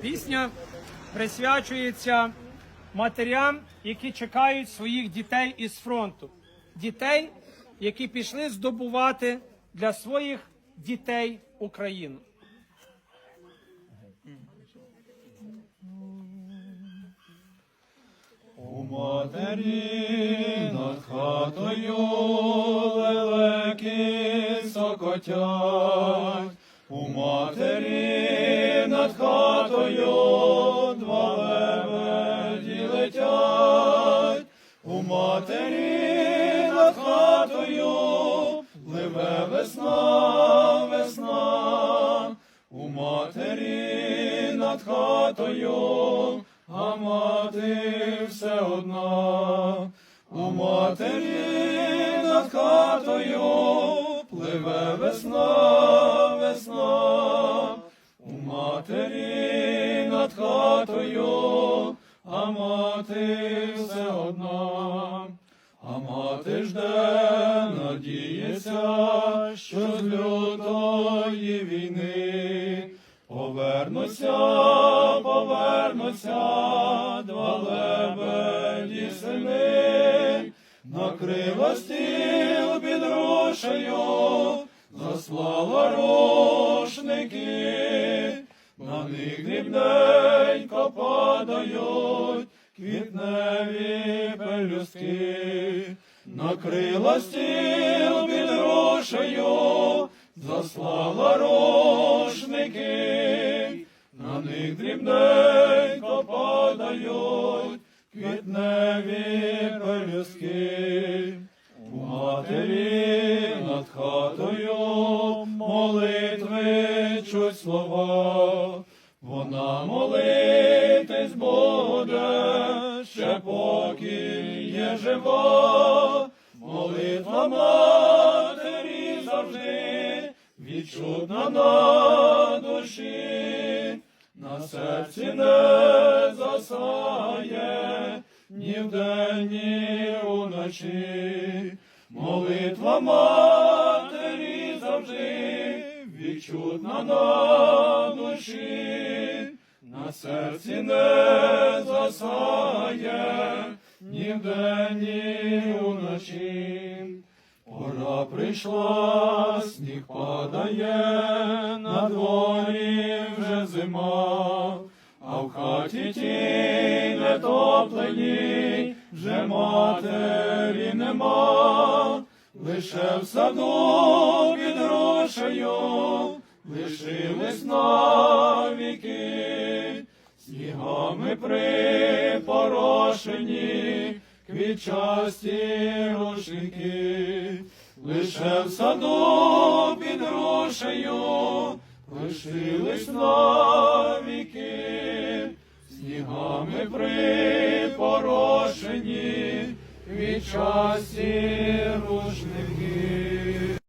Пісня присвячується матерям, які чекають своїх дітей із фронту. Дітей, які пішли здобувати для своїх дітей Україну. У матері над хатою лелеки сокотять, у матері над хатою два лебеді летять, у матері над хатою пливе весна, весна, у матері над хатою, а мати все одна, у матері над хатою пливе весна, весна, у матері над хатою, а мати все одна. А мати жде, надіється, що з лютої війни повернуться, повернуться два лебеді сини, накрила стіл під заслала рушники, на них дрібненько падають квітневі пелюстки, накрила стіл під рушею, заслала рушники, на них дрібненько падають квітневі хатою молитви чуть слова, вона молитись буде, ще поки є жива, молитва матері завжди відчутна на душі, на серці не засає ні вдень, ні уночі. Молитва завжди відчутна на душі, на серці не засає ні вдень, ні уночі. Пора прийшла, сніг падає, на дворі вже зима, а в хаті ті нетоплені, вже матері нема, лише в саду під грошею, лишились навіки, снігами припорошені, квітчасті рушники, лише в саду під грушею лишились навіки, снігами припорошені, квітчасті рушники.